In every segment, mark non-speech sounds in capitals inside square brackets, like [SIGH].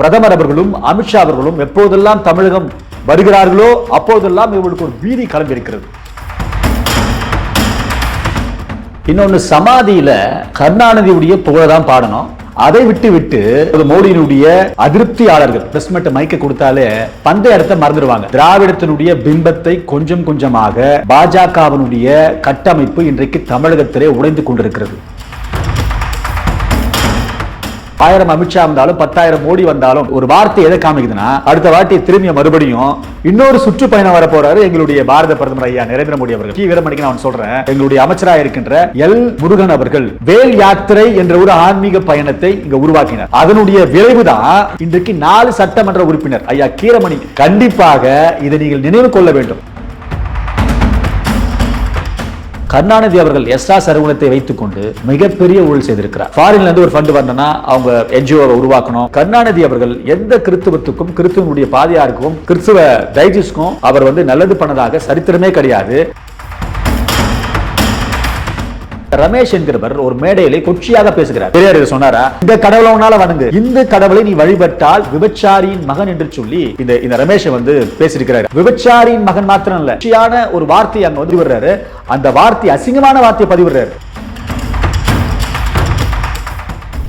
பிரதமர் அவர்களும் அமித்ஷா அவர்களும் எப்போதெல்லாம் தமிழகம் வருகிறார்களோ அப்போதெல்லாம் இவர்களுக்கு ஒரு பீதி கலந்திருக்கிறது. இன்னொன்னு சமாதியில கருணாநிதியுடைய புகழதான் பாடணும். அதை விட்டு விட்டு ஒரு மோடியினுடைய அதிருப்தியாளர்கள் பிரஸ் மட்டும் மைக்க கொடுத்தாலே பந்த இடத்தை மறந்துடுவாங்க. திராவிடத்தினுடைய பிம்பத்தை கொஞ்சம் கொஞ்சமாக பாஜகவினுடைய கட்டமைப்பு இன்றைக்கு தமிழகத்திலே உடைந்து கொண்டிருக்கிறது. ஆயிரம் அமித்ஷா வந்தாலும் பத்தாயிரம் மோடி வந்தாலும் ஒரு வார்த்தை எதை காமிக்குதுன்னா அடுத்த வாட்டி திரும்பிய மறுபடியும் இன்னொரு சுற்றுப்பயணம் வர போறாரு எங்களுடைய பாரத பிரதமர் ஐயா நரேந்திர மோடி அவர்கள். கி. வீரமணிக்கு நான் சொல்றேன் எங்களுடைய அமைச்சராக இருக்கின்ற எல். முருகன் அவர்கள் வேல் யாத்திரை என்ற ஒரு ஆன்மீக பயணத்தை இங்க உருவாக்கினார். அதனுடைய விளைவுதான் இன்றைக்கு நாலு சட்டமன்ற உறுப்பினர் ஐயா கீரமணி. கண்டிப்பாக இதை நீங்கள் நினைவு கொள்ள வேண்டும். கருணாநிதி அவர்கள் எஸ்ஆ சரகுணத்தை வைத்துக்கொண்டு மிகப்பெரிய ஊழல் செய்திருக்கிறார். ஃபாரின்ல இருந்து ஒரு ஃபண்ட் வரணும்னா அவங்க என்ஜிஓவை உருவாக்கணும். கருணாநிதி அவர்கள் எந்த கிறிஸ்துவத்துக்கும் கிறிஸ்துவனுடைய பாதையாருக்கும் கிறிஸ்துவ டைஜிஸ்க்கும் அவர் வந்து நல்லது பண்ணதாக சரித்திரமே கிடையாது. ரமேஷ் என்கிறவர் ஒரு மேடையிலே கொச்சியாக பேசுகிறார். பெரியார் சொன்னாரா? இந்த கடவுளை உன்னால வணங்கு. இந்த கடவுளை நீ வழிபட்டால் விபச்சாரியின் மகன் என்று சொல்லி இந்த இந்த ரமேஷ் வந்து பேசியிருக்கிறார். விபச்சாரியின் மகன் மாத்திரம் இல்ல கொச்சியான ஒரு வார்த்தையை அங்க வந்து விடுறாரு. அந்த வார்த்தை அசிங்கமான வார்த்தையை பதிவிடுறாரு.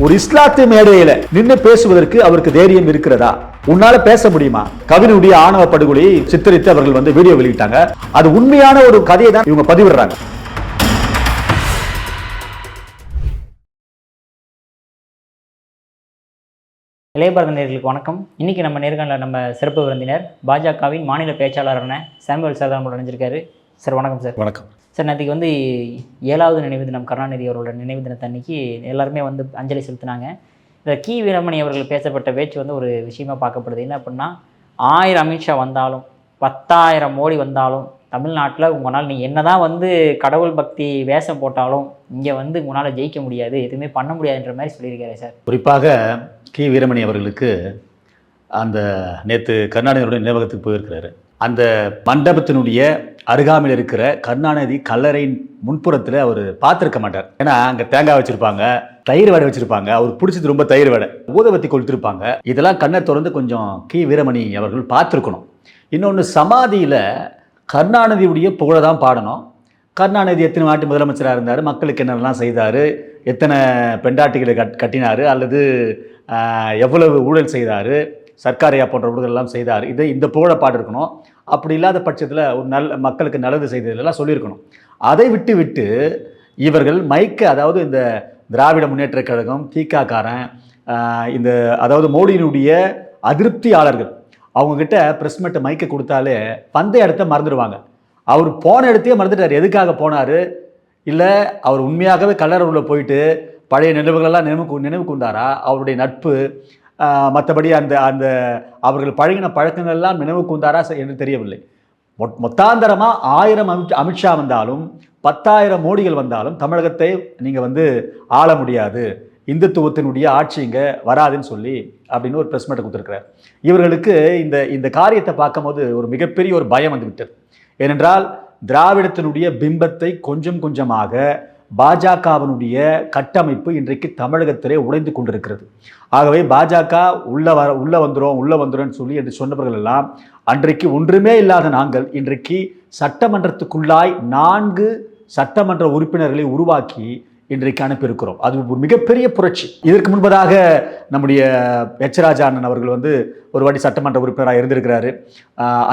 ஒரு இஸ்லாத்து மேடையில நின்று பேசுவதற்கு அவருக்கு தைரியம் இருக்கிறதா? உன்னால பேச முடியுமா? கவினுடைய ஆணவ படுகொலையை சித்தரித்து அவர்கள் வந்து வீடியோ வெளியிட்டாங்க. அது உண்மையான ஒரு கதையை தான் இவங்க பதிவிடுறாங்க. இளையபாரத நேர்களுக்கு வணக்கம். இன்னைக்கு நம்ம நேர்காணல நம்ம சிறப்பு விருந்தினர் பாஜகவின் மாநில பேச்சாளரான சாமுவேல் சார் நம்மளோட நினைஞ்சிருக்காரு சார் வணக்கம் சார். வணக்கம். சார் நேற்றுக்கு வந்து ஏழாவது நினைவு தினம் கருணாநிதி அவர்களோட நினைவு தினத்தன்னைக்கு எல்லாருமே வந்து அஞ்சலி செலுத்தினாங்க. இந்த கி. வீரமணி அவர்கள் பேசப்பட்ட பேச்சு வந்து ஒரு விஷயமா பார்க்கப்படுது. என்ன அப்படின்னா ஆயிரம் அமித்ஷா வந்தாலும் பத்தாயிரம் மோடி வந்தாலும் தமிழ்நாட்டில் உங்களால் நீ என்னதான் வந்து கடவுள் பக்தி வேஷம் போட்டாலும் இங்கே வந்து உங்களால் ஜெயிக்க முடியாது எதுவுமே பண்ண முடியாதுன்ற மாதிரி சொல்லியிருக்காரு சார். குறிப்பாக கி. வீரமணி அவர்களுக்கு அந்த நேற்று கருணாநிதியுடைய நினைவகத்துக்கு போயிருக்கிறாரு. அந்த மண்டபத்தினுடைய அருகாமையில் இருக்கிற கருணாநிதி கல்லறையின் முன்புறத்தில் அவர் பார்த்துருக்க மாட்டார். ஏன்னா அங்கே தேங்காய் வச்சுருப்பாங்க தயிர் வடை வச்சுருப்பாங்க அவர் பிடிச்சது ரொம்ப தயிர் வடை. ஊதவத்தி கொளுத்திருப்பாங்க. இதெல்லாம் கண்ணை திறந்து கொஞ்சம் கி. வீரமணி அவர்கள் பார்த்துருக்கணும். இன்னொன்று சமாதியில் கருணாநிதியுடைய புகழை தான் பாடணும். கருணாநிதி எத்தனை நாட்டு முதலமைச்சராக இருந்தார்? மக்களுக்கு என்னென்னலாம் செய்தார்? எத்தனை பெண்டாட்டிகளை கட் கட்டினார் அல்லது எவ்வளவு ஊழல் செய்தார் சர்க்காரியா போன்ற ஊழலெல்லாம் செய்தார் இதை இந்த புகழை பாடிருக்கணும் அப்படி இல்லாத பட்சத்தில் ஒரு நல்ல மக்களுக்கு நல்லது செய்ததெல்லாம் சொல்லியிருக்கணும். அதை விட்டு விட்டு இவர்கள் மைக்க அதாவது இந்த திராவிட முன்னேற்றக் கழகம் தீக்காக்காரன் இந்த அதாவது மோடியினுடைய அதிருப்தியாளர்கள் அவங்கக்கிட்ட ப்ரெஸ் மீட்டை மைக்க கொடுத்தாலே பந்தய இடத்த மறந்துடுவாங்க. அவர் போன இடத்தையே மறந்துட்டார். எதுக்காக போனார்? இல்லை அவர் உண்மையாகவே கல்லறை போயிட்டு பழைய நினைவுகளெல்லாம் நினைவு நினைவு கொண்டாரா அவருடைய நட்பு மற்றபடி அந்த அந்த அவர்கள் பழகின பழக்கங்கள்லாம் நினைவு கொண்டாரா செ- என்று தெரியவில்லை. மொத் மொத்தாந்தரமாக ஆயிரம் அமித் அமித்ஷா வந்தாலும் பத்தாயிரம் மோடிகள் வந்தாலும் தமிழகத்தை நீங்கள் வந்து ஆள முடியாது. இந்துத்துவத்தினுடைய ஆட்சி இங்கே வராதுன்னு சொல்லி அப்படின்னு ஒரு ப்ரெஸ் மீட்டை கொடுத்துருக்கிறார். இவர்களுக்கு இந்த இந்த காரியத்தை பார்க்கும்போது ஒரு மிகப்பெரிய ஒரு பயம் வந்து விட்டது ஏனென்றால் திராவிடத்தினுடைய பிம்பத்தை கொஞ்சம் கொஞ்சமாக பாஜகவினுடைய கட்டமைப்பு இன்றைக்கு தமிழகத்திலே உடைந்து கொண்டிருக்கிறது. ஆகவே பாஜக உள்ள வர உள்ள வந்துடும் உள்ள வந்துடும் சொல்லி என்று சொன்னவர்கள் எல்லாம் அன்றைக்கு ஒன்றுமே இல்லாத நாங்கள் இன்றைக்கு சட்டமன்றத்துக்குள்ளாய் நான்கு சட்டமன்ற உறுப்பினர்களை உருவாக்கி இன்றைக்கு அனுப்பியிருக்கிறோம். அது ஒரு மிகப்பெரிய புரட்சி. இதற்கு முன்பதாக நம்முடைய எச் அண்ணன் அவர்கள் வந்து ஒரு வாட்டி சட்டமன்ற உறுப்பினராக இருந்திருக்கிறாரு.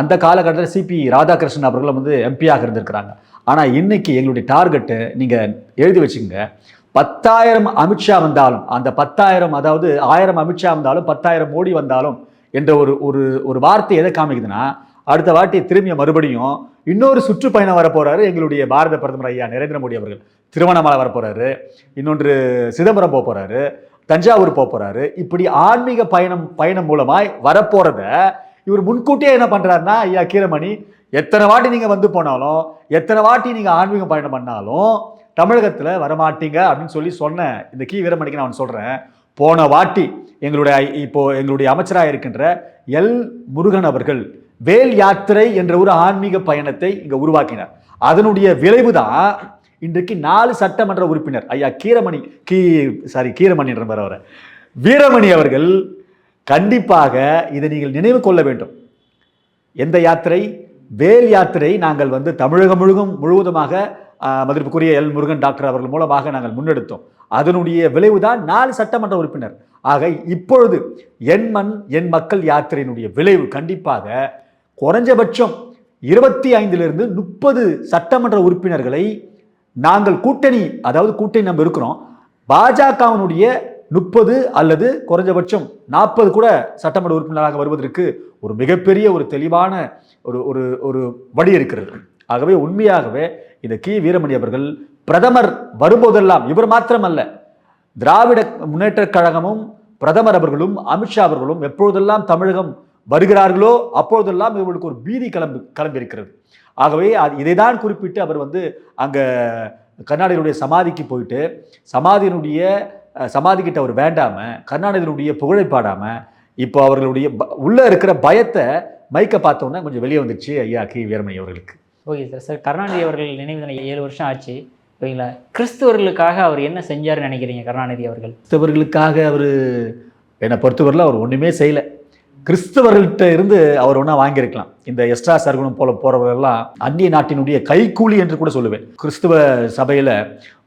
அந்த காலகட்டத்தில் சிபி ராதாகிருஷ்ணன் அவர்களும் வந்து எம்பியாக இருந்திருக்கிறாங்க. ஆனால் இன்னைக்கு எங்களுடைய டார்கெட்டு நீங்கள் எழுதி வச்சுக்கோங்க. பத்தாயிரம் அமித்ஷா வந்தாலும் அந்த பத்தாயிரம் அதாவது ஆயிரம் அமித்ஷா வந்தாலும் பத்தாயிரம் மோடி வந்தாலும் என்ற ஒரு ஒரு ஒரு வார்த்தை எதை காமிக்குதுன்னா அடுத்த வாட்டி திரும்பிய மறுபடியும் இன்னொரு சுற்றுப்பயணம் வர எங்களுடைய பாரத பிரதமர் ஐயா நரேந்திர மோடி அவர்கள். திருவண்ணாமலை வரப்போகிறாரு இன்னொன்று சிதம்பரம் போக போறாரு தஞ்சாவூர் போக போறாரு இப்படி ஆன்மீக பயணம் பயணம் மூலமாய் வரப்போறத இவர் முன்கூட்டியே என்ன பண்றாருன்னா ஐயா கீரமணி எத்தனை வாட்டி நீங்க வந்து போனாலும் எத்தனை வாட்டி நீங்க ஆன்மீக பயணம் பண்ணாலும் தமிழகத்துல வரமாட்டீங்க அப்படின்னு சொல்லி சொன்ன இந்த கி. வீரமணிக்கு நான் சொல்றேன். போன வாட்டி எங்களுடைய இப்போ எங்களுடைய அமைச்சராக இருக்கின்ற எல். முருகன் அவர்கள் வேல் யாத்திரை என்ற ஒரு ஆன்மீக பயணத்தை இங்க உருவாக்கினார். அதனுடைய விளைவு தான் இன்றைக்கு நாலு சட்டமன்ற உறுப்பினர் ஐயா கீரமணி கீ சாரி கீரமணி என்ற அவரை. வீரமணி அவர்கள் கண்டிப்பாக இதை நீங்கள் நினைவு கொள்ள வேண்டும். எந்த யாத்திரை? வேல் யாத்திரை நாங்கள் வந்து தமிழகம் முழுகும் முழுவதுமாக மதிப்புக்குரிய எல் முருகன் டாக்டர் அவர்கள் மூலமாக நாங்கள் முன்னெடுத்தோம். அதனுடைய விளைவுதான் நாலு சட்டமன்ற உறுப்பினர். ஆக இப்பொழுது என் மண் என் மக்கள் யாத்திரையினுடைய விளைவு கண்டிப்பாக குறைஞ்சபட்சம் இருபத்தி ஐந்திலிருந்து முப்பது சட்டமன்ற உறுப்பினர்களை நாங்கள் கூட்டணி அதாவது கூட்டணி நம்ம இருக்கிறோம். பாஜகவினுடைய முப்பது அல்லது குறைஞ்சபட்சம் நாற்பது கூட சட்டமன்ற உறுப்பினராக வருவதற்கு ஒரு மிகப்பெரிய ஒரு தெளிவான ஒரு ஒரு ஒரு வழி இருக்கிறது. ஆகவே உண்மையாகவே இந்த கி. வீரமணி அவர்கள் பிரதமர் வரும்போதெல்லாம் இவர் மாத்திரமல்ல திராவிட முன்னேற்றக் கழகமும் பிரதமர் அவர்களும் அமித்ஷா அவர்களும் எப்பொழுதெல்லாம் தமிழகம் வருகிறார்களோ அப்பொழுதெல்லாம் இவர்களுக்கு ஒரு பீதி கிளம்பு கிளம்பியிருக்கிறது. ஆகவே அது இதைதான் குறிப்பிட்டு அவர் வந்து அங்கே கருணாநிதியுடைய சமாதிக்கு போயிட்டு சமாதியினுடைய அஹ், சமாதி கிட்ட அவர் வேண்டாம கருணாநிதியினுடைய புகழை பாடாம இப்போ அவர்களுடைய ப- உள்ள இருக்கிற பயத்தை மைக்க பார்த்தோன்னே கொஞ்சம் வெளியே வந்துச்சு ஐயா கி வீரமணி அவர்களுக்கு. Okay sir. சார் கருணாநிதி அவர்கள் நினைவு தினம் ஏழு வருஷம் ஆச்சு. ஓகேங்களா? கிறிஸ்துவர்களுக்காக அவர் என்ன செஞ்சாருன்னு நினைக்கிறீங்க கருணாநிதி அவர்கள்? கிறிஸ்தவர்களுக்காக அவர் என்னை பொறுத்தவரையில் அவர் ஒன்றுமே செய்யலை. கிறிஸ்தவர்கள்ட்ட இருந்து அவர் ஒன்றா வாங்கியிருக்கலாம். இந்த எஸ்ட்ரா சர்க்குணம் போல போறவர்கள்லாம் அந்நிய நாட்டினுடைய கைக்கூலி என்று கூட சொல்லுவேன். கிறிஸ்துவ சபையில்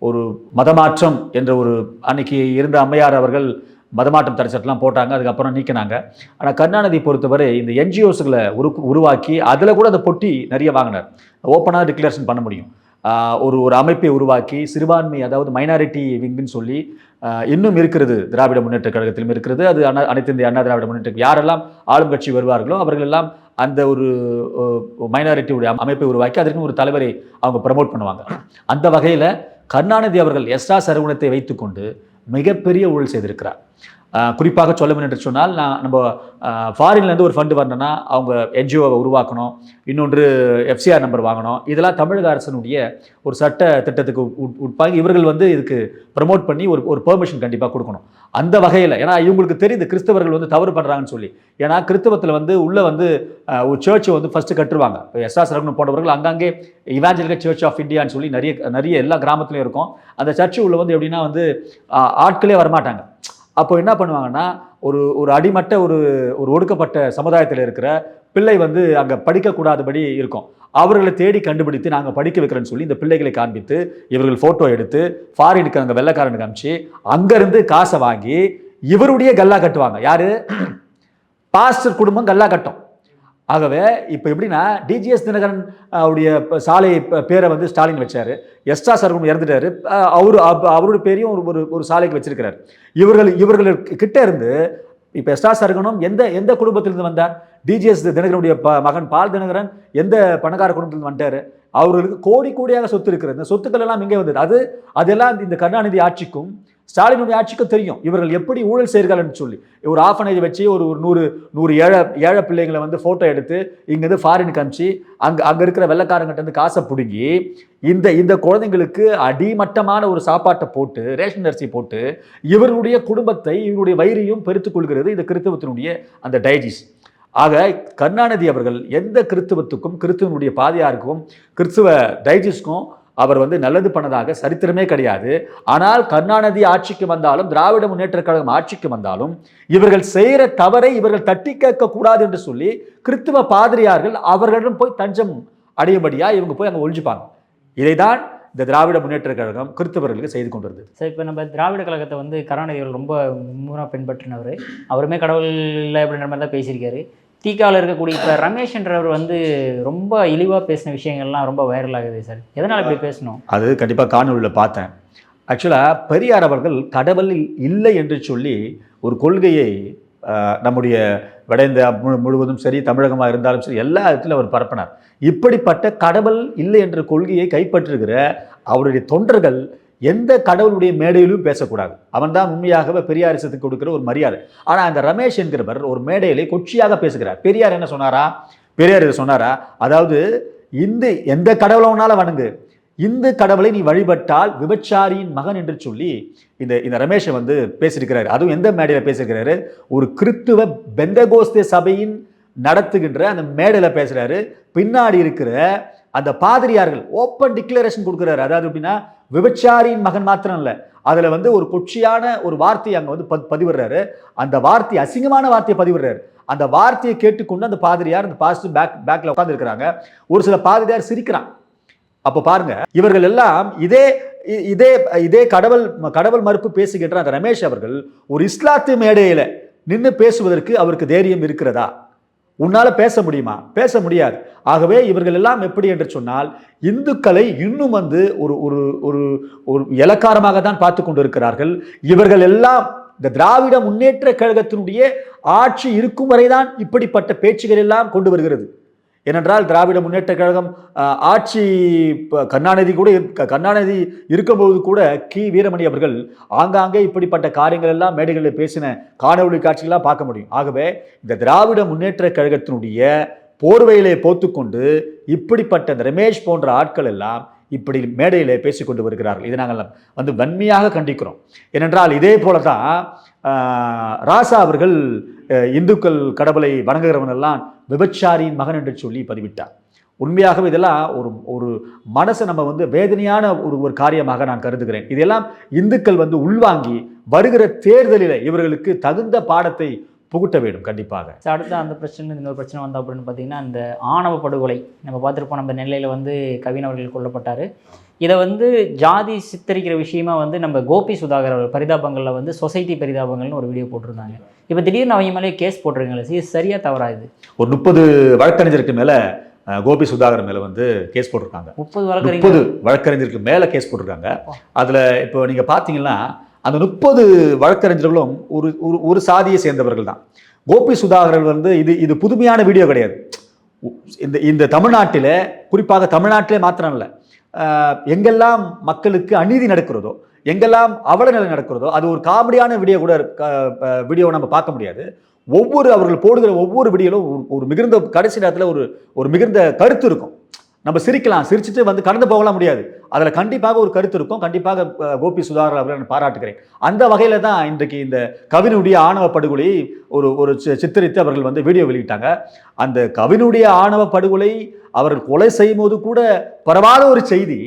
ஒரு மதமாற்றம் என்ற ஒரு அன்னைக்கு இருந்த அம்மையார் அவர்கள் மதமாற்றம் தடை சட்டம்லாம் போட்டாங்க அதுக்கப்புறம் நீக்கினாங்க. ஆனால் கருணாநிதி பொறுத்தவரை இந்த என்ஜிஓஸ்களை உரு உருவாக்கி அதில் கூட அந்த பொட்டி நிறைய வாங்கினார். ஓப்பனாக டிக்ளரேஷன் பண்ண முடியும். ஒரு ஒரு அமைப்பை உருவாக்கி சிறுபான்மை அதாவது மைனாரிட்டி விங்குன்னு சொல்லி இன்னும் இருக்கிறது. திராவிட முன்னேற்ற கழகத்திலும் இருக்கிறது. அது அண்ணா அனைத்து இந்திய அண்ணா திராவிட முன்னேற்ற யாரெல்லாம் ஆளும் கட்சி வருவார்களோ அவர்கள் எல்லாம் அந்த ஒரு மைனாரிட்டியுடைய அமைப்பை உருவாக்கி அதற்கு ஒரு தலைவரை அவங்க ப்ரமோட் பண்ணுவாங்க. அந்த வகையில் கருணாநிதி அவர்கள் எஸ்ரா சரகுணத்தை வைத்துக்கொண்டு மிகப்பெரிய ஊழல் செய்திருக்கிறார். குறிப்பாக சொல்ல வேண்டும் என்று சொன்னால் நான் நம்ம ஃபாரின்லேருந்து ஒரு ஃபண்டு வரணும்னா அவங்க என்ஜிஓவை உருவாக்கணும். இன்னொன்று எஃப்சிஆர் நம்பர் வாங்கணும். இதெல்லாம் தமிழக அரசனுடைய ஒரு சட்ட திட்டத்துக்கு உட்- இவர்கள் வந்து இதுக்கு ப்ரமோட் பண்ணி ஒரு ஒரு பெர்மிஷன் கண்டிப்பாக கொடுக்கணும். அந்த வகையில் ஏன்னா இவங்களுக்கு தெரியுது கிறிஸ்தவர்கள் வந்து தவறு பண்ணுறாங்கன்னு சொல்லி. ஏன்னா கிறிஸ்தவத்தில் வந்து உள்ளே வந்து ஒரு சர்ச்சை வந்து ஃபஸ்ட்டு கட்டுருவாங்க. இப்போ எஸ்ஆர் சரகுணம் போன்றவர்கள் அங்கங்கே இவாஞ்சலிக சர்ச் ஆஃப் இந்தியான்னு சொல்லி நிறைய நிறைய எல்லா கிராமத்துலையும் இருக்கும். அந்த சர்ச்சு உள்ள வந்து எப்படின்னா வந்து ஆட்களே வரமாட்டாங்க. அப்போ என்ன பண்ணுவாங்கன்னா ஒரு ஒரு அடிமட்ட ஒரு ஒரு ஒடுக்கப்பட்ட சமுதாயத்தில் இருக்கிற பிள்ளை வந்து அங்கே படிக்கக்கூடாதபடி இருக்கும். அவர்களை தேடி கண்டுபிடித்து நாங்கள் படிக்க வைக்கிறேன்னு சொல்லி இந்த பிள்ளைகளை காண்பித்து இவர்கள் ஃபோட்டோ எடுத்து ஃபாரினுக்கு அங்கே வெள்ளைக்காரனுக்கு அனுப்பிச்சு அங்கேருந்து காசை வாங்கி இவருடைய கல்லா கட்டுவாங்க. யார்? பாஸ்டர் [CLEARS THROAT] குடும்பம் கல்லா கட்டும். ஆகவே இப்போ எப்படின்னா டிஜிஎஸ் தினகரன் அவருடைய சாலை பேரை வந்து ஸ்டாலின் வச்சார். எஸ்டா சர்வம் இறந்துட்டாரு. அவரு அவருடைய பேரையும் ஒரு ஒரு ஒரு சாலைக்கு வச்சிருக்கிறார். இவர்கள் இவர்கள் கிட்ட இருந்து இப்போ எஸ்டா சர்கனும் எந்த எந்த குடும்பத்திலிருந்து வந்தார்? டிஜிஎஸ் தினகரனுடைய ப மகன் பால் தினகரன் எந்த பணக்கார குடும்பத்திலிருந்து வந்துட்டாரு? அவர்களுக்கு கோடி கோடியாக சொத்து இருக்கிறது. இந்த சொத்துக்கள் எல்லாம் இங்கே வந்தது. அது அதெல்லாம் இந்த கருணாநிதி ஆட்சிக்கும் ஸ்டாலினுடைய ஆட்சிக்கும் தெரியும். இவர்கள் எப்படி ஊழல் செய்கிறார்கள் சொல்லி. ஒரு ஆஃபனேஜ் வச்சு ஒரு ஒரு நூறு நூறு ஏழை ஏழை பிள்ளைங்களை வந்து ஃபோட்டோ எடுத்து இங்கேருந்து ஃபாரினுக்கு அனுப்பிச்சு அங்கே அங்கே இருக்கிற வெள்ளைக்காரங்கிட்ட இருந்து காசை பிடுங்கி இந்த இந்த குழந்தைங்களுக்கு அடிமட்டமான ஒரு சாப்பாட்டை போட்டு ரேஷன் அரிசி போட்டு இவர்களுடைய குடும்பத்தை இவருடைய வயிறையும் பெருத்துக் கொள்கிறது. இந்த கிறிஸ்தவத்தினுடைய அந்த டைஜிஸ் ஆக கருணாநிதி அவர்கள் எந்த கிறித்துவத்துக்கும் கிறித்துவனுடைய பாதையாருக்கும் கிறிஸ்துவ டைஜிஸ்க்கும் அவர் வந்து நல்லது பண்ணதாக சரித்திரமே கிடையாது. ஆனால் கருணாநிதி ஆட்சிக்கு வந்தாலும் திராவிட முன்னேற்ற கழகம் ஆட்சிக்கு வந்தாலும் இவர்கள் செய்கிற தவறை இவர்கள் தட்டி கேட்க கூடாது என்று சொல்லி கிறிஸ்துவ பாதிரியார்கள் அவர்களிடம் போய் தஞ்சம் அடையும்படியா இவங்க போய் அங்கே ஒழிஞ்சுப்பாங்க. இதைதான் இந்த திராவிட முன்னேற்ற கழகம் கிறிஸ்தவர்களுக்கு செய்து கொண்டு வருது சார் இப்போ நம்ம திராவிட கழகத்தை வந்து கருணாநிதி ரொம்ப மும்முரமாக பின்பற்றினவர். அவருமே கடவுள் இல்லை அப்படின்ற மாதிரி தான் பேசியிருக்காரு. தீக்காவில் இருக்கக்கூடிய இப்போ ரமேஷ்ன்றவர் வந்து ரொம்ப இழிவாக பேசின விஷயங்கள்லாம் ரொம்ப வைரல் ஆகுது சார். எதனால் இப்படி பேசணும்? அது கண்டிப்பாக காணொலியில் பார்த்தேன். ஆக்சுவலாக பெரியார் அவர்கள் கடவுள் இல்லை என்று சொல்லி ஒரு கொள்கையை நம்முடைய வட இந்தியா முழுவதும் சரி தமிழகமாக இருந்தாலும் சரி எல்லா இடத்துலையும் அவர் பரப்பினார். இப்படிப்பட்ட கடவுள் இல்லை என்ற கொள்கையை கைப்பற்றுகிற அவருடைய தொண்டர்கள் எந்த கடவுளுடைய மேடையிலும் பேசக்கூடாது. அவன்தான் உண்மையாகவே பெரியாரிசத்துக்கு கொடுக்குற ஒரு மரியாதை. ஆனால் அந்த ரமேஷ் என்கிறவர் ஒரு மேடையிலே கொச்சியாக பேசுகிறார். பெரியார் என்ன சொன்னாரா? பெரியார் இதை சொன்னாரா? அதாவது இந்து எந்த கடவுளை வணங்கு. இந்து கடவுளை நீ வழிபட்டால் விபச்சாரியின் மகன் என்று சொல்லி இந்த இந்த ரமேஷை வந்து பேசியிருக்கிறாரு. அதுவும் எந்த மேடையில் பேசியிருக்கிறாரு? ஒரு கிறித்துவ பெந்தகோஸ்தே சபையின் நடத்துகின்ற அந்த மேடையில் பேசுகிறாரு பின்னாடி இருக்கிற அந்த பாதிரியார்கள் ஓப்பன் டிக்ளரேஷன் கொடுக்குறாரு. அதாவது எப்படின்னா விபச்சாரியின் மகன் மாத்திரம் இல்லை. அதில் வந்து ஒரு கொச்சியான ஒரு வார்த்தையை அங்கே வந்து பதிவிடுறாரு. அந்த வார்த்தை அசிங்கமான வார்த்தையை பதிவிடுறாரு. அந்த வார்த்தையை கேட்டுக்கொண்டு அந்த பாதிரியார் அந்த பாஸ்டர் பேக் பேக்கில் உட்காந்துருக்கிறாங்க ஒரு சில பாதிரியார் சிரிக்கிறான். அப்போ பாருங்க இவர்கள் எல்லாம் இதே இதே இதே கடவுள் கடவுள் மறுப்பு பேசுகின்ற அந்த ரமேஷ் அவர்கள் ஒரு இஸ்லாத்து மேடையில் நின்று பேசுவதற்கு அவருக்கு தைரியம் இருக்கிறதா? உன்னால் பேச முடியுமா? பேச முடியாது. ஆகவே இவர்கள் எல்லாம் எப்படி என்று சொன்னால் இந்துக்களை இன்னும் வந்து ஒரு ஒரு ஒரு ஒரு இலக்காரமாக தான் பார்த்து கொண்டிருக்கிறார்கள். இவர்கள் எல்லாம் இந்த திராவிட முன்னேற்ற கழகத்தினுடைய ஆட்சி இருக்கும் வரைதான் இப்படிப்பட்ட பேச்சுகள் எல்லாம் கொண்டு வருகிறது. ஏனென்றால் திராவிட முன்னேற்ற கழகம் ஆட்சி கருணாநிதி கூட கருணாநிதி இருக்கும்போது கூட கி. வீரமணி அவர்கள் ஆங்காங்கே இப்படிப்பட்ட காரியங்கள் எல்லாம் மேடைகளில் பேசின காணொலி காட்சிகளாக பார்க்க முடியும். ஆகவே இந்த திராவிட முன்னேற்ற கழகத்தினுடைய போர்வையிலே போத்துக்கொண்டு இப்படிப்பட்ட இந்த ரமேஷ் போன்ற ஆட்கள் எல்லாம் இப்படி மேடையில் பேசிக்கொண்டு வருகிறார்கள். இதை நாங்கள் வந்து வன்மையாக கண்டிக்கிறோம். ஏனென்றால் இதே போல தான் ராசா அவர்கள் இந்துக்கள் கடவுளை வணங்குகிறவனெல்லாம் விபச்சாரியின் மகன் என்று சொல்லி பதிவிட்டார். உண்மையாகவே இதெல்லாம் ஒரு ஒரு மனசை நம்ம வந்து வேதனையான ஒரு ஒரு காரியமாக நான் கருதுகிறேன். இதெல்லாம் இந்துக்கள் வந்து உள்வாங்கி வருகிற தேர்தலில் இவர்களுக்கு தகுந்த பாடத்தை புகுட்ட வேண்டும் கண்டிப்பாக. அடுத்து அந்த பிரச்சனை இன்னொரு பிரச்சனை வந்தா அப்படின்னு பார்த்தீங்கன்னா இந்த ஆணவ படுகொலை. நம்ம பார்த்துருப்போம் நம்ம நெல்லையில் வந்து கவின் அவர்கள் கொல்லப்பட்டார். இதை வந்து ஜாதி சித்தரிக்கிற விஷயமா வந்து நம்ம கோபி சுதாகர் அவர் பரிதாபங்களில் வந்து சொசைட்டி பரிதாபங்கள்னு ஒரு வீடியோ போட்டிருந்தாங்க. இப்போ திடீர்னு அவங்க மேலே கேஸ் போட்டிருக்காங்களே இது சரியா தவறா இது? ஒரு முப்பது வழக்கறிஞருக்கு மேல கோபி சுதாகர் மேல வந்து கேஸ் போட்டிருக்காங்க. முப்பது வழக்கறிஞர். முப்பது வழக்கறிஞருக்கு மேல கேஸ் போட்டிருக்காங்க. அதுல இப்போ நீங்க பாத்தீங்கன்னா அந்த முப்பது வழக்கறிஞர்களும் ஒரு ஒரு ஒரு சாதியை சேர்ந்தவர்கள் தான் கோபி சுதாகரன் வந்து இது இது புதுமையான வீடியோ கிடையாது. இந்த இந்த தமிழ்நாட்டில் குறிப்பாக தமிழ்நாட்டிலே மாத்திரம் இல்லை எங்கெல்லாம் மக்களுக்கு அநீதி நடக்கிறதோ எங்கெல்லாம் அவலநிலை நடக்கிறதோ அது ஒரு காமெடியான வீடியோ கூட வீடியோவை நம்ம பார்க்க முடியாது. ஒவ்வொரு அவர்கள் போடுகிற ஒவ்வொரு வீடியோலும் ஒரு மிகுந்த கடைசி நேரத்தில் ஒரு ஒரு மிகுந்த கருத்து இருக்கும். நம்ம சிரிக்கலாம் சிரிச்சுட்டு வந்து கடந்து போகலாம் முடியாது. அதில் கண்டிப்பாக ஒரு கருத்து இருக்கும். கண்டிப்பாக கோபி சுதாகர் அவர்கள் நான் பாராட்டுகிறேன். அந்த வகையில் தான் இன்றைக்கு இந்த கவினுடைய ஆணவ படுகொலை ஒரு ஒரு சி- சித்தரித்து அவர்கள் வந்து வீடியோ வெளியிட்டாங்க. அந்த கவினுடைய ஆணவ படுகொலை அவர்கள் கொலை செய்யும்போது கூட பரவாத ஒரு செய்தி.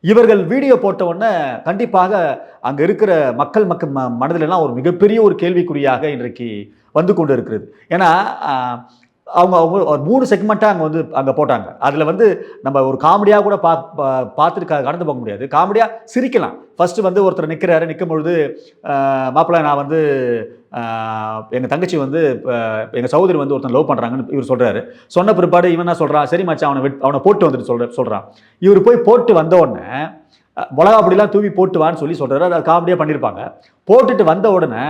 இவர்கள் வீடியோ போட்ட உடனே கண்டிப்பாக அங்கே இருக்கிற மக்கள் மக்கள் ம மனதிலெல்லாம் ஒரு மிகப்பெரிய ஒரு கேள்விக்குறியாக இன்றைக்கு வந்து கொண்டு இருக்கிறது ஏன்னா அவங்க அவங்க ஒரு மூணு செக்மெண்ட்டாக அங்கே வந்து அங்கே போட்டாங்க. அதில் வந்து நம்ம ஒரு காமெடியாக கூட பா பா- பார்த்துட்டு கடந்து போக முடியாது. காமெடியாக சிரிக்கலாம். ஃபஸ்ட்டு வந்து ஒருத்தர் நிற்கிறாரு நிற்கும் பொழுது மாப்பிள்ளை நான் வந்து எங்கள் தங்கச்சி வந்து எங்கள் சகோதரி வந்து ஒருத்தன் லவ் பண்ணுறாங்கன்னு இவர் சொல்கிறாரு சொன்ன பிற்பாடு இவன் என்ன சொல்கிறான் சரி மச்சான் அவனை விட் அவனை போட்டு வந்துட்டு சொல்ற சொல்கிறான் இவர் போய் போட்டு வந்த உடனே மிளகா அப்படிலாம் தூவி போட்டு வான்னு சொல்லி சொல்கிறாரு அது காமெடியாக பண்ணியிருப்பாங்க போட்டுட்டு வந்த உடனே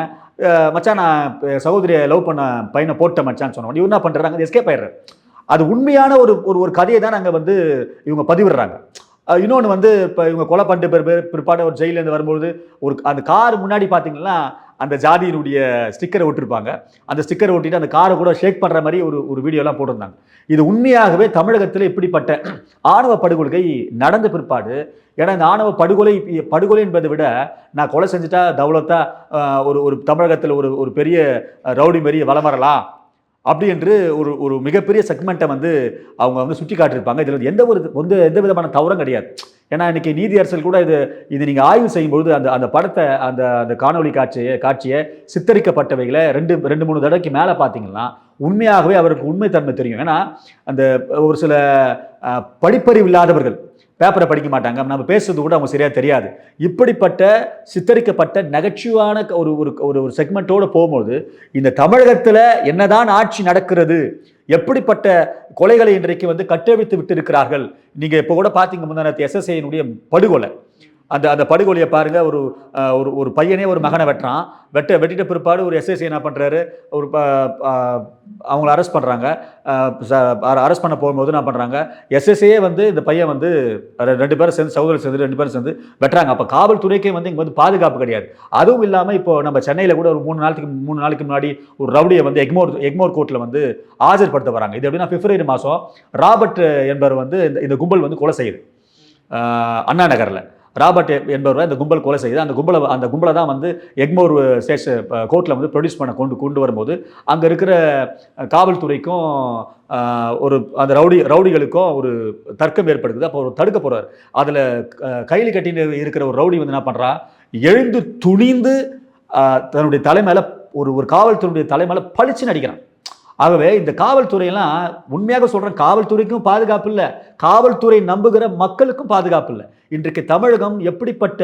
மச்சான் நான் சகோதரியை லவ் பண்ண பையனை போட்ட மச்சான்னு சொன்னோம். உடனே இவர் என்ன பண்ணுறாங்க எஸ்கேப் ஆயிடுறாரு அது உண்மையான ஒரு ஒரு ஒரு கதையை தான் அங்கே வந்து இவங்க பதிவிடுறாங்க. இன்னொன்று வந்து இப்போ இவங்க கொலை பண்ணிட்டு பிற்பாடு ஒரு ஜெயிலேருந்து வரும்போது ஒரு அந்த கார் முன்னாடி பார்த்தீங்கன்னா அந்த ஜாதியினுடைய ஸ்டிக்கரை ஒட்டிருப்பாங்க. அந்த ஸ்டிக்கரை ஒட்டிட்டு அந்த காரை கூட ஷேக் பண்ணுற மாதிரி ஒரு ஒரு வீடியோலாம் போட்டிருந்தாங்க. இது உண்மையாகவே தமிழகத்தில் இப்படிப்பட்ட [CLEARS THROAT] ஆணவ படுகொலை நடந்த பிற்பாடு ஏன்னா இந்த ஆணவ படுகொலை படுகொலை என்பதை விட நான் கொலை செஞ்சுட்டா தௌலத்தா ஒரு ஒரு தமிழகத்தில் ஒரு ஒரு பெரிய ரவுடி மாரி வலம் வரலாம் அப்படி என்று ஒரு ஒரு மிகப்பெரிய செக்மெண்ட்டை வந்து அவங்க வந்து சுட்டி காட்டியிருப்பாங்க. இதில் எந்த ஒரு வந்து எந்த விதமான தவறும் கிடையாது. ஏன்னா இன்றைக்கி நீதி அரசல் கூட இது இது நீங்கள் ஆய்வு செய்யும்பொழுது அந்த அந்த படத்தை அந்த அந்த காணொளி காட்சியை காட்சியை சித்தரிக்கப்பட்டவைகளை ரெண்டு ரெண்டு மூணு தடவைக்கு மேலே பார்த்தீங்கன்னா உண்மையாகவே அவருக்கு உண்மைத்தன்மை தெரியும். ஏன்னா அந்த ஒரு சில படிப்பறிவு இல்லாதவர்கள் பேப்பரை படிக்க மாட்டாங்க. நம்ம பேசுறது கூட அவங்க சரியாக தெரியாது. இப்படிப்பட்ட சித்தரிக்கப்பட்ட நகைச்சுவான ஒரு ஒரு ஒரு ஒரு செக்மெண்ட்டோடு போகும்போது இந்த தமிழகத்தில் என்னதான் ஆட்சி நடக்கிறது எப்படிப்பட்ட கொலைகளை இன்றைக்கு வந்து கட்டவிழ்த்து விட்டு இருக்கிறார்கள் நீங்கள் இப்போ கூட பார்த்தீங்க முன்னாடி எஸ்எஸ்ஐனுடைய படுகொலை. அந்த அந்த படுகொலையை பாருங்கள் ஒரு ஒரு ஒரு பையனே ஒரு மகனை வெட்டுறான். வெட்ட வெட்டிட்ட பிற்பாடு ஒரு எஸ்எஸ்சி என்ன பண்ணுறாரு ஒரு ப- அவங்கள அரெஸ்ட் பண்ணுறாங்க அரெஸ்ட் பண்ண போகும்போது என்ன பண்ணுறாங்க எஸ்எஸ்ஐயே வந்து இந்த பையன் வந்து ரெண்டு பேரும் சேர்ந்து சகோதரர் சேர்ந்து ரெண்டு பேரும் சேர்ந்து வெட்டுறாங்க. அப்போ காவல்துறைக்கே வந்து இங்கே வந்து பாதுகாப்பு கிடையாது. அதுவும் இல்லாமல் இப்போ நம்ம சென்னையில் கூட ஒரு மூணு நாளைக்கு மூணு நாளைக்கு முன்னாடி ஒரு ரவுடியை வந்து எக்மோர் எக்மோர் கோர்ட்டில் வந்து ஆஜர்படுத்த வராங்க. இது எப்படின்னா பிப்ரவரி மாதம் ராபர்ட் என்பவர் வந்து இந்த இந்த கும்பல் வந்து கொலை செய்யுது. அண்ணா நகரில். ராபர்ட் என்பவர் என்பவரை அந்த கும்பல் கொலை செய்து அந்த கும்பலை அந்த கும்பலை தான் வந்து எக்மோர் ஸ்டேஷன் கோர்ட்டில் வந்து ப்ரொடியூஸ் பண்ண கொண்டு கொண்டு வரும்போது அங்கே இருக்கிற காவல்துறைக்கும் ஒரு அந்த ரவுடி ரவுடிகளுக்கும் ஒரு தர்க்கம் ஏற்படுது அப்போ ஒரு தடுக்க போகிறார் அதில் கையில் கட்டின்னு இருக்கிற ஒரு ரவுடி வந்து என்ன பண்ணுறா எழுந்து துணிந்து தன்னுடைய தலைமையில் ஒரு ஒரு காவல்துறையுடைய தலைமையில் பளிச்சுன்னு அடிக்கிறான். ஆகவே இந்த காவல்துறையெல்லாம் உண்மையாக சொல்கிறேன் காவல்துறைக்கும் பாதுகாப்பு இல்லை. காவல்துறை நம்புகிற மக்களுக்கும் பாதுகாப்பு இல்லை. இன்றைக்கு தமிழகம் எப்படிப்பட்ட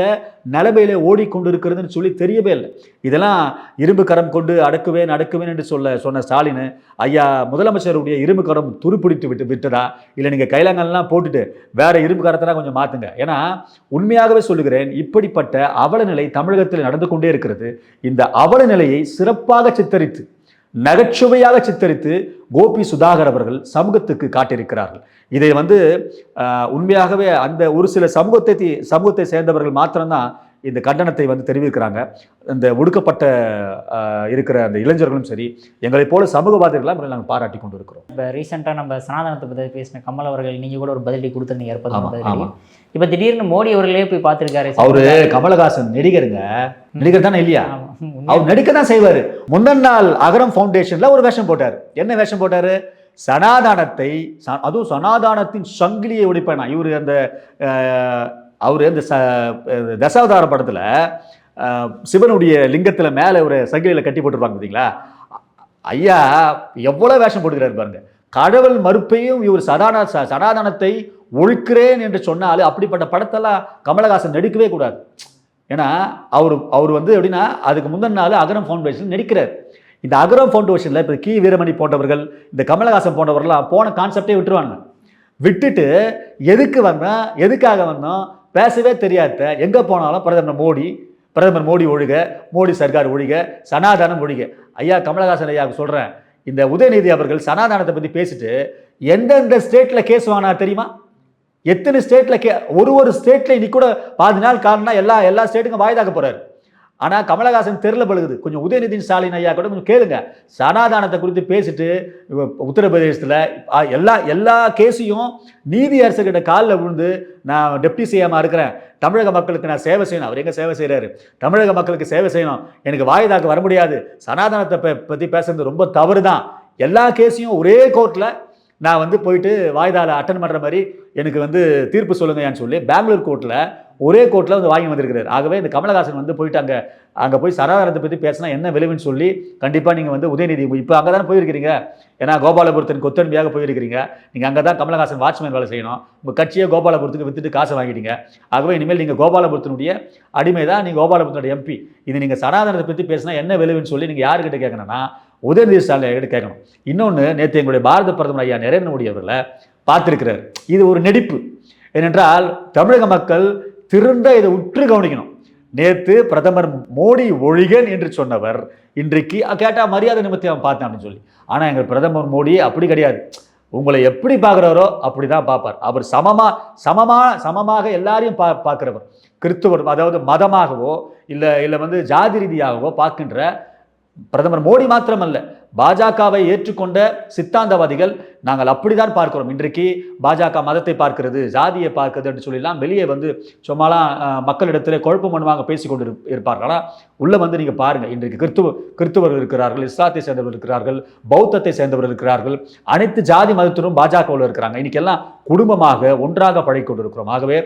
நிலைமையில ஓடிக்கொண்டிருக்கிறதுன்னு சொல்லி தெரியவே இல்லை. இதெல்லாம் இரும்பு கரம் கொண்டு அடக்குவேன் அடக்குவேன் என்று சொல்ல சொன்ன ஸ்டாலின் ஐயா முதலமைச்சருடைய இரும்பு கரம் துருப்பிடித்து விட்டு விட்டதா இல்லை நீங்கள் கைலாங்கல்லாம் போட்டுட்டு வேற இரும்பு கரத்தெல்லாம் கொஞ்சம் மாற்றுங்க ஏன்னா உண்மையாகவே சொல்லுகிறேன் இப்படிப்பட்ட அவலநிலை தமிழகத்தில் நடந்து கொண்டே இருக்கிறது. இந்த அவலநிலையை சிறப்பாக சித்தரித்து நகைச்சுவையாக சித்தரித்து கோபி சுதாகர் அவர்கள் சமூகத்துக்கு காட்டியிருக்கிறார்கள். இதை வந்து உண்மையாகவே அந்த ஒரு சில சமூகத்தை சமூகத்தை சேர்ந்தவர்கள் மாத்திரம்தான் இந்த கண்டனத்தை வந்து தெரிவிக்கிறாங்க. இந்த ஒடுக்கப்பட்ட இருக்கிற அந்த இளைஞர்களும் சரி எங்களைப் போல சமூகவாதிகளாக நாங்கள் பாராட்டி கொண்டு இருக்கிறோம் இப்போ ரீசெண்டாக நம்ம சனாதனத்தை பற்றி பேசின கமல் அவர்கள் நீங்கள் கூட ஒரு பதிலடி கொடுத்துருந்தீங்க ஏற்பது. இப்போ திடீர்னு மோடி அவர்களே போய் பார்த்துருக்காரு. அவரு கமலஹாசன் நடிகருங்க. நடிகர் தானே இல்லையா? அவர் நடிக்க தான் செய்வார். முந்தன் நாள் அகரம் ஃபவுண்டேஷன்ல ஒரு வேஷம் போட்டார். என்ன வேஷம் போட்டாரு? சனாதானத்தை அதுவும் சனாதானத்தின் சங்கிலியை உடைப்பேனா. இவர் அந்த அவர் இந்த ச தசாவதார படத்தில் சிவனுடைய லிங்கத்தில் மேலே ஒரு சங்கிலியில் கட்டி போட்டுருப்பாங்க பார்த்தீங்களா ஐயா எவ்வளோ வேஷம் போட்டுக்கிறாரு பாருங்க. கடவுள் மறுப்பையும் இவர் சதான ச- சனாதனத்தை ஒழுக்கிறேன் என்று சொன்னாலும் அப்படிப்பட்ட படத்தெல்லாம் கமலஹாசன் நடிக்கவே கூடாது. ஏன்னா அவர் அவர் வந்து எப்படின்னா அதுக்கு முந்தின நாள் அகரம் ஃபவுண்டேஷன் நடிக்கிறார். இந்த அகரம் ஃபவுண்டேஷனில் இப்போ கி. வீரமணி போன்றவர்கள் இந்த கமலஹாசன் போன்றவர்கள்லாம் போன கான்செப்டே விட்டுருவாங்க விட்டுட்டு எதுக்கு வந்தோம் எதுக்காக வந்தோம் பேசவே தெரியாத எங்கே போனாலும் பிரதமர் மோடி பிரதமர் மோடி ஒழுக மோடி சர்க்கார் ஒழிக சனாதானம் ஒழிக. ஐயா கமலஹாசன் ஐயா சொல்கிறேன் இந்த உதயநிதி அவர்கள் சனாதானத்தை பற்றி பேசிட்டு எந்தெந்த ஸ்டேட்டில் கேஸ் வாங்கினார் தெரியுமா? எத்தனை ஸ்டேட்டில் கே ஒரு ஒரு ஸ்டேட்டில் இன்னைக்கு கூட பாதி நாள் காரணம்னா எல்லா எல்லா ஸ்டேட்டுக்கும் வாய்தாக்க போகிறாரு ஆனால் கமலஹாசன் தெருல பழுகுது. கொஞ்சம் உதயநிதி ஸ்டாலின் ஐயா கூட கொஞ்சம் கேளுங்க. சனாதானத்தை குறித்து பேசிட்டு உத்தரப்பிரதேசத்தில் எல்லா எல்லா கேஸையும் நீதி அரசர்கிட்ட காலில் விழுந்து நான் டெப்டி சிஎம்மாக இருக்கிறேன். தமிழக மக்களுக்கு நான் சேவை செய்யணும். அவர் எங்கே சேவை செய்கிறாரு தமிழக மக்களுக்கு சேவை செய்யணும். எனக்கு வாய்தாக்கு வர முடியாது. சனாதனத்தை பற்றி பேசுறது ரொம்ப தவறு தான் எல்லா கேஸையும் ஒரே கோர்ட்டில் நான் வந்து போயிட்டு வாய்தால அட்டன் பண்ணுற மாதிரி எனக்கு வந்து தீர்ப்பு சொல்லுங்கன்னு சொல்லி பெங்களூர் கோர்ட்டில் ஒரே கோர்ட்டில் வந்து வாங்கி வந்திருக்கிறார். ஆகவே இந்த கமலஹாசன் வந்து போயிட்டு அங்கே அங்கே போய் சராதாரத்தை பற்றி பேசினா என்ன விளைவுன்னு சொல்லி கண்டிப்பாக நீங்கள் வந்து உதயநிதி இப்போ அங்கே தானே போயிருக்கிறீங்க? ஏன்னா கோபாலபுரத்தின் கொத்தன்மையாக போயிருக்கிறீங்க. நீங்கள் அங்கே தான் கமலஹாசன் வாட்ச்மேன் வேலை செய்யணும். உங்கள் கட்சியை கோபாலபுரத்துக்கு வித்துட்டு காசை வாங்கிட்டீங்க. ஆகவே இனிமேல் நீங்கள் கோபாலபுரத்தினுடைய அடிமை தான் நீங்கள் கோபாலபுரத்தினுடைய எம்பி இது நீங்கள் சனாதனத்தை பற்றி பேசினா என்ன விளைவுன்னு சொல்லி நீங்கள் யாருக்கிட்ட கேட்கணும்னா உதயநிதி ஸ்டாலின் கிட்ட கேட்கணும். இன்னொன்று நேற்று எங்களுடைய பாரத பிரதமர் ஐயா நரேந்திர மோடி அவர்களை பார்த்துருக்கிறார். இது ஒரு நெடிப்பு. ஏனென்றால் தமிழக மக்கள் திருந்த இதை உற்று கவனிக்கணும். நேற்று பிரதமர் மோடி ஒழிகன் என்று சொன்னவர் இன்றைக்கு கேட்டால் மரியாதை நிமித்தி அவன் பார்த்தேன் அப்படின்னு சொல்லி. ஆனால் எங்கள் பிரதமர் மோடி அப்படி கிடையாது. உங்களை எப்படி பார்க்குறாரோ அப்படி தான் பார்ப்பார். அவர் சமமாக சமமாக சமமாக எல்லாரையும் பா பார்க்குறவர். கிறிஸ்துவர் அதாவது மதமாகவோ இல்லை இல்லை வந்து ஜாதி ரீதியாகவோ பார்க்கின்ற பிரதமர் மோடி மாத்திரமல்ல. பாஜகவை ஏற்றுக்கொண்ட சித்தாந்தவாதிகள் நாங்கள் அப்படிதான் பார்க்கிறோம். இன்றைக்கு பாஜக மதத்தை பார்க்கிறது ஜாதியை பார்க்கிறது என்று சொல்லிலாம் வெளியே வந்து சும்மாலாம் மக்களிடத்தில் குழப்பம் பண்ணுவாங்க பேசிக்கொண்டு கொண்டு இருப்பார்கள். ஆனால் உள்ளே வந்து நீங்கள் பாருங்க. இன்றைக்கு கிறிஸ்துவ கிறிஸ்துவர்கள் இருக்கிறார்கள் இஸ்லாத்தை சேர்ந்தவர்கள் இருக்கிறார்கள் பௌத்தத்தை சேர்ந்தவர்கள் இருக்கிறார்கள். அனைத்து ஜாதி மதத்திலும் பாஜகவில் இருக்கிறாங்க. இன்னைக்கு எல்லாம் குடும்பமாக ஒன்றாக பழகிக்கொண்டு இருக்கிறோம் ஆகவே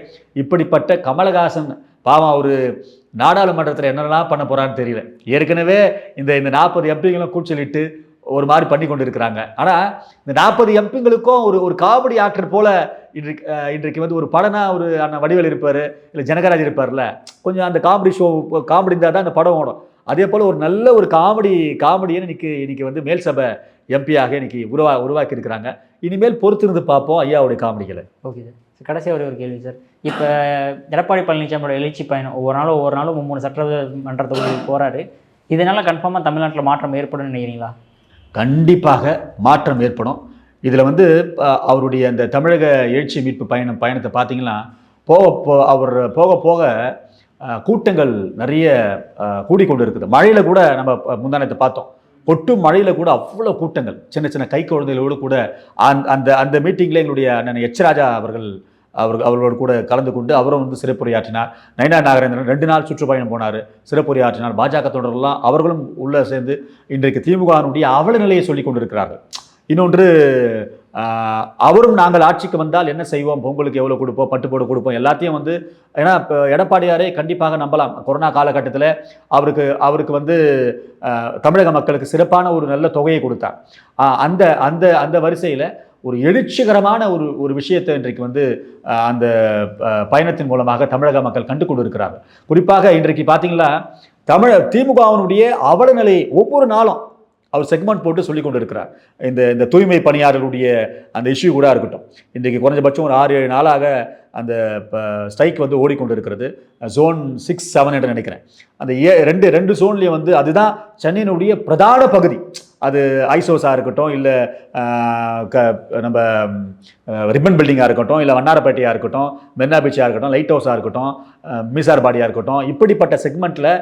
இப்படிப்பட்ட கமலஹாசன் பாவம் அவர் நாடாளுமன்றத்தில் என்னெல்லாம் பண்ண போகிறான்னு தெரியல. ஏற்கனவே இந்த இந்த நாற்பது எம்பிங்களும் கூச்சலிட்டு ஒரு மாதிரி பண்ணி கொண்டு இருக்கிறாங்க ஆனால் இந்த நாற்பது எம்பிங்களுக்கும் ஒரு ஒரு காமெடி ஆக்டர் போல இன்றைக்கு இன்றைக்கு வந்து ஒரு படனா ஒரு அண்ணன் வடிவேல் இருப்பார் இல்லை ஜனகராஜ் இருப்பார்ல கொஞ்சம் அந்த காமெடி ஷோ காமெடி இருந்தால் தான் அந்த படம் ஓடும். அதே போல் ஒரு நல்ல ஒரு காமெடி காமெடியை இன்னைக்கு இன்னைக்கு வந்து மேல் சபை எம்பியாக இன்னைக்கு உருவா உருவாக்கி இருக்கிறாங்க இனிமேல் பொறுத்திருந்து பார்ப்போம் ஐயாவுடைய காமெடிகளை. Okay sir. கடைசியாக ஒரே ஒரு கேள்வி சார். இப்போ எடப்பாடி பழனிசாமியோட எழுச்சி பயணம் ஒவ்வொரு நாளும் ஒவ்வொரு நாளும் மூணு சட்டமன்றத்துக்கு போகிறாரு இதனால் கன்ஃபார்மாக தமிழ்நாட்டில் மாற்றம் ஏற்படும்னு நினைக்கிறீங்களா? கண்டிப்பாக மாற்றம் ஏற்படும். இதில் வந்து அவருடைய அந்த தமிழக எழுச்சி மீட்பு பயணம் பயணத்தை பார்த்தீங்கன்னா போக போ அவர் போக போக கூட்டங்கள் நிறைய கூடிக்கொண்டு இருக்குது மழையில் கூட நம்ம முந்தானத்தை பார்த்தோம். கொட்டும் மழையில் கூட அவ்வளோ கூட்டங்கள். சின்ன சின்ன கை குழந்தைகளோடு கூட அந்த அந்த அந்த மீட்டிங்கில் எங்களுடைய அண்ணன் எச். ராஜா அவர்கள் அவர் அவர்களோடு கூட கலந்து கொண்டு அவரும் வந்து சிறப்புரையாற்றினார். நயனா நாகரேந்திரன் ரெண்டு நாள் சுற்றுப்பயணம் போனார். சிறப்புரையாற்றினார். பாஜக தொண்டர்கள்லாம் அவர்களும் உள்ளே சேர்ந்து இன்றைக்கு திமுகவினுடைய அவல நிலையை சொல்லிக் கொண்டிருக்கிறார்கள். இன்னொன்று அவரும் நாங்கள் ஆட்சிக்கு வந்தால் என்ன செய்வோம்? பொங்கலுக்கு எவ்வளோ கொடுப்போம்? பட்டு கொடுப்போம்? எல்லாத்தையும் வந்து ஏன்னா இப்போ எடப்பாடியாரே கண்டிப்பாக நம்பலாம். கொரோனா காலகட்டத்தில் அவருக்கு அவருக்கு வந்து தமிழக மக்களுக்கு சிறப்பான ஒரு நல்ல தொகையை கொடுத்தார். அந்த அந்த அந்த வரிசையில் ஒரு எழுச்சிகரமான ஒரு ஒரு விஷயத்தை இன்றைக்கு வந்து அந்த பயணத்தின் மூலமாக தமிழக மக்கள் கண்டு கொண்டிருக்கிறார்கள். குறிப்பாக இன்றைக்கு பார்த்தீங்கன்னா தமிழ திமுகவினுடைய அவல நிலையை ஒவ்வொரு நாளும் அவர் செக்மெண்ட் போட்டு சொல்லி கொண்டு இருக்கிறார் இந்த இந்த தூய்மை பணியாளர்களுடைய அந்த இஷ்யூ கூட இருக்கட்டும். இன்றைக்கு குறைஞ்சபட்சம் ஒரு ஆறு ஏழு நாளாக அந்த ஸ்ட்ரைக் வந்து ஓடிக்கொண்டு இருக்கிறது ஜோன் சிக்ஸ் செவன் என்று நினைக்கிறேன். அந்த ஏ ரெண்டு ரெண்டு ஜோன்லேயும் வந்து அதுதான் சென்னையினுடைய பிரதான பகுதி. அது ஐசோஸாக இருக்கட்டும் இல்லை க நம்ம ரிப்பன் பில்டிங்காக இருக்கட்டும் இல்லை வண்ணாரப்பேட்டையாக இருக்கட்டும் மெரினா பீச்சாக இருக்கட்டும் லைட் ஹவுஸாக இருக்கட்டும் மிசார் பாடியாக இருக்கட்டும் இப்படிப்பட்ட செக்மெண்ட்டில்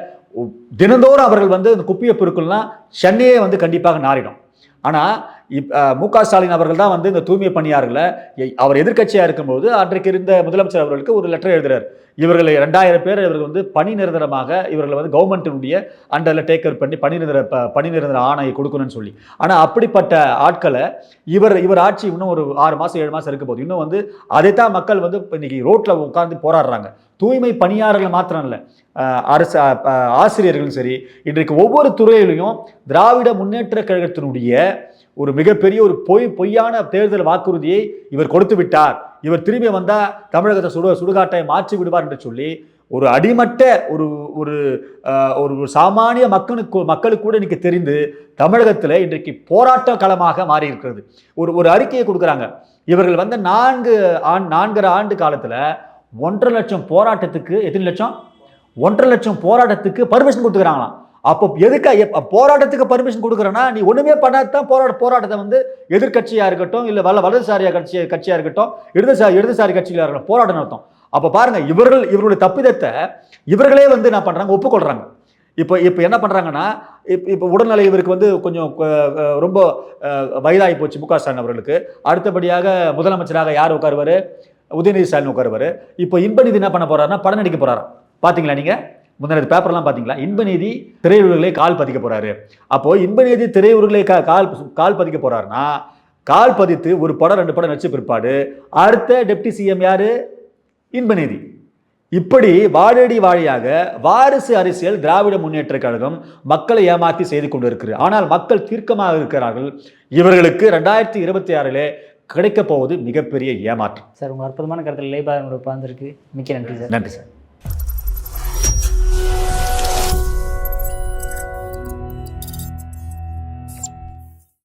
தினந்தோறும் அவர்கள் வந்து இந்த குப்பியை பொருட்கள்லாம் சென்னையே வந்து கண்டிப்பாக நாரிடும் ஆனால் இப் மு க ஸ்டாலின் அவர்கள் தான் வந்து இந்த தூய்மை பணியாளர்களை எ- அவர் எதிர்க்கட்சியாக இருக்கும்போது அன்றைக்கு இருந்த முதலமைச்சர் அவர்களுக்கு ஒரு லெட்டர் எழுதுறார். இவர்களை ரெண்டாயிரம் பேர் இவர்கள் வந்து பணி நிரந்தரமாக இவர்களை வந்து கவர்மெண்ட்டினுடைய அண்டரில் டேக்கர் பண்ணி பணி நிரந்தர பணி நிரந்தர ஆணையை கொடுக்கணும்னு சொல்லி. ஆனால் அப்படிப்பட்ட ஆட்களை இவர் இவர் ஆட்சி இன்னும் ஒரு ஆறு மாதம் ஏழு மாதம் இருக்க போது இன்னும் வந்து அதைத்தான் மக்கள் வந்து இன்னைக்கு ரோட்டில் உட்கார்ந்து போராடுறாங்க. தூய்மை பணியாளர்கள் மாத்திரம் இல்லை. அரசு ஆசிரியர்களும் சரி இன்றைக்கு ஒவ்வொரு துறையிலையும் திராவிட முன்னேற்ற கழகத்தினுடைய ஒரு மிகப்பெரிய ஒரு பொய் பொய்யான தேர்தல் வாக்குறுதியை இவர் கொடுத்து விட்டார். இவர் திரும்பி வந்தால் தமிழகத்தை சுடு சுடுகாட்டை மாற்றி விடுவார் என்று சொல்லி ஒரு அடிமட்ட ஒரு ஒரு ஒரு சாமானிய மக்களுக்கு மக்களுக்கு கூட இன்னைக்கு தெரிந்து தமிழகத்தில் இன்றைக்கு போராட்ட களமாக மாறி இருக்கிறது ஒரு ஒரு அறிக்கையை கொடுக்குறாங்க. இவர்கள் வந்து நான்கு ஆண் நான்கரை ஆண்டு காலத்தில் ஒன்றரை லட்சம் போராட்டத்துக்கு எத்தனை லட்சம்? ஒன்றரை லட்சம் போராட்டத்துக்கு பர்மிஷன் கொடுத்துக்கிறாங்களாம். அப்போ எதுக்கு போராட்டத்துக்கு பர்மிஷன் கொடுக்குறேன்னா நீ ஒன்றுமே பண்ணாதான் போராட்ட போராட்டத்தை வந்து எதிர்கட்சியாக இருக்கட்டும் இல்லை வல வலதுசாரியா கட்சி கட்சியாக இருக்கட்டும் இடதுசாரி இடதுசாரி கட்சிகளாக இருக்கட்டும் போராட்டம் நடத்தும் அப்போ பாருங்க இவர்கள் இவருடைய தப்பிதத்தை இவர்களே வந்து என்ன பண்ணுறாங்க ஒப்புக்கொள்கிறாங்க இப்போ இப்போ என்ன பண்ணுறாங்கன்னா இப்போ இப்போ உடல்நிலை இவருக்கு வந்து கொஞ்சம் ரொம்ப வயதாகி போச்சு மு க ஸ்டாலின் அவர்களுக்கு. அடுத்தபடியாக முதலமைச்சராக யார் உட்காருவார்? உதயநிதி ஸ்டாலின் உட்காருவார். இப்போ இன்பநிதி என்ன பண்ண போகிறாருன்னா படம் நடிக்க போகிறாரா பார்த்தீங்களா நீங்கள் முந்தின பேப்பர்லாம் பார்த்தீங்களா? இன்பநீதி திரையுறவுகளை கால் பதிக்க போறாரு. அப்போ இன்பநீதி திரையுறவுகளை கா கால் கால் பதிக்க போறாருன்னா கால் பதித்து ஒரு படம் ரெண்டு படம் நடிச்ச பிற்பாடு அடுத்த டெப்டி சிஎம் யாரு? இன்பநீதி. இப்படி வாழடி வாழியாக வாரிசு அரசியல் திராவிட முன்னேற்ற கழகம் மக்களை ஏமாற்றி செய்து கொண்டிருக்கிறது. ஆனால் மக்கள் தீர்க்கமாக இருக்கிறார்கள். இவர்களுக்கு ரெண்டாயிரத்தி இருபத்தி ஆறிலே கிடைக்கப் போவது மிகப்பெரிய ஏமாற்றம். சார் உங்கள் அற்புதமான கருத்தில் லேபாக உங்களுடைய உட்கார்ந்துருக்கு மிக்க நன்றி சார். நன்றி சார்.